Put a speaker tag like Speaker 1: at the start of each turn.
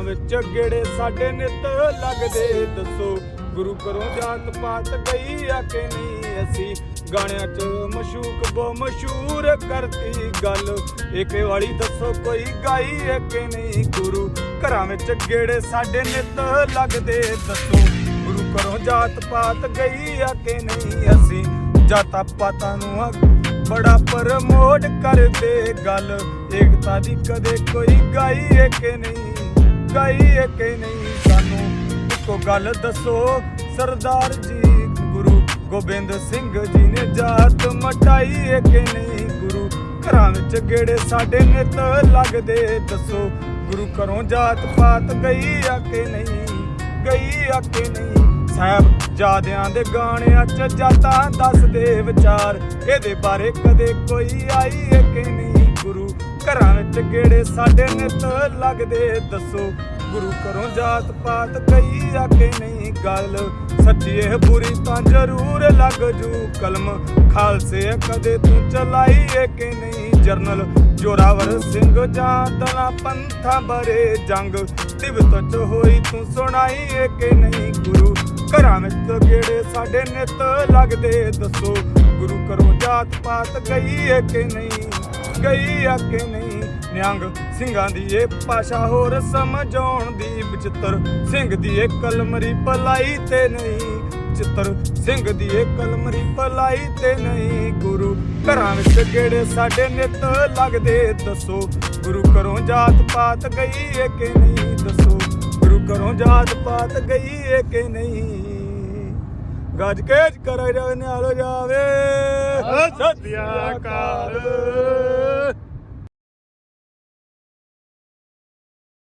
Speaker 1: ਘਰਾਂ ਵਿੱਚ ਗੇੜੇ ਸਾਡੇ ਨਿਤ ਲੱਗਦੇ। ਦੱਸੋ, ਗੁਰੂ ਘਰੋਂ ਜਾਤ ਪਾਤ ਗਈ ਆ ਕਿ ਨਹੀਂ? ਅਸੀਂ ਗਾਣਿਆਂ 'ਚ ਮਸ਼ੂਕ ਬੋ ਮਸ਼ਹੂਰ ਕਰਤੀ ਗੱਲ। ਏਕੇ ਵਾਲੀ ਦੱਸੋ, ਕੋਈ ਗਾਈ ਹੈ ਕਿ ਨਹੀਂ? ਗੁਰੂ ਘਰਾਂ ਵਿੱਚ ਗੇੜੇ ਸਾਡੇ ਨਿਤ ਲੱਗਦੇ। ਦੱਸੋ, ਗੁਰੂ ਘਰੋਂ ਜਾਤ ਪਾਤ ਗਈ ਆ ਕਿ ਨਹੀਂ? ਅਸੀਂ ਜਾਤਾਂ ਪਾਤਾਂ ਨੂੰ ਬੜਾ ਪ੍ਰਮੋਟ ਕਰਦੇ। ਗੱਲ ਏਕਤਾ ਦੀ ਕਦੇ ਕੋਈ ਗਾਈ ਏ ਕਿ ਨਹੀਂ? ਗਾਈ ਏ ਕਿ ਨਹੀਂ ਸਾਨੂੰ? ਇੱਕੋ ਗੱਲ ਦੱਸੋ, ਸਰਦਾਰ ਜੀ, ਗੁਰੂ ਗੋਬਿੰਦ ਸਿੰਘ ਜੀ ਨੇ ਜਾਤ ਮਟਾਈ ਏ ਕਿ ਨਹੀਂ ਗੁਰੂ? ਘਰਾਂ ਵਿੱਚ ਗੇੜੇ ਸਾਡੇ ਨਿਤ ਲੱਗਦੇ, ਦੱਸੋ, ਗੁਰੂ ਘਰੋਂ ਜਾਤ ਪਾਤ ਗਈ ਆ ਕਿ ਨਹੀਂ? ਗਈ ਆ ਕਿ ਨਹੀਂ? ਸਾਹਿਬ ਜਾਦਿਆਂ ਦੇ ਗਾਣਿਆਂ ਚ ਜਾਤਾਂ ਦੱਸਦੇ ਵਿਚਾਰ, ਇਹਦੇ ਬਾਰੇ ਕਦੇ ਕੋਈ ਆਈ ਏ ਕਿ ਨਹੀਂ? ਘਰਾਂ ਵਿੱਚ ਗੇੜੇ ਸਾਡੇ ਨਿਤ ਲੱਗਦੇ ਦੱਸੋ। ਗੁਰੂ ਘਰੋਂ ਜਾਤ ਪਾਤ ਕਈ ਆ ਕਿ ਨਹੀਂ ਗੱਲ? ਸੱਚੀ ਬੁਰੀ ਤਾਂ ਜ਼ਰੂਰ ਲੱਗ ਜੂ ਕਲਮ। ਖਾਲਸੇ ਕਦੇ ਤੂੰ ਚਲਾਈ ਕਿ ਨਹੀਂ ਜਰਨਲ? ਜੋਰਾਵਰ ਸਿੰਘ ਜਾਂਦਲਾ ਪੰਥਾਂ ਬਰੇ ਜੰਗ। ਤਿਬਤ ਚ ਹੋਈ ਤੂੰ ਸੁਣਾਈ ਏ ਕਿ ਨਹੀਂ ਗੁਰੂ? ਘਰਾਂ ਵਿੱਚ ਗੇੜੇ ਸਾਡੇ ਨਿਤ ਲੱਗਦੇ ਦੱਸੋ। ਗੁਰੂ ਕਰੋ ਜਾਤ ਪਾਤ ਗਈ ਏ ਕਿ ਨਹੀਂ? ਗਈ ਆ ਕਿ ਨਹੀਂ ਨਿਹੰਗ ਸਿੰਘਾਂ ਦੀ ਇਹ ਭਾਸ਼ਾ ਹੋਰ ਸਮਝਾਉਣ ਦੀ ਵਿਚਿੱਤਰ। ਸਿੰਘ ਦੀ ਇਹ ਕਲਮਰੀ ਪਲਾਈ ਤੇ ਨਹੀਂ ਚਿੱਤਰ। ਸਿੰਘ ਦੀ ਇਹ ਕਲਮਰੀ ਪਲਾਈ ਤੇ ਨਹੀਂ ਗੁਰੂ। ਘਰਾਂ ਵਿੱਚ ਗੇੜੇ ਸਾਡੇ ਨਿਤ ਲੱਗਦੇ ਦੱਸੋ। ਗੁਰੂ ਘਰੋਂ ਜਾਤ ਪਾਤ ਗਈ ਏ ਕਿ ਨਹੀਂ ਦੱਸੋ। ਗੁਰੂ ਘਰੋਂ ਜਾਤ ਪਾਤ ਗਈ ਏ ਕਿ ਨਹੀਂ। ਗੱਜ ਕੇ ਕਰੇ ਨਿਆਲੋ ਜਾਵੇ।
Speaker 2: ਸਤਿ ਸ੍ਰੀ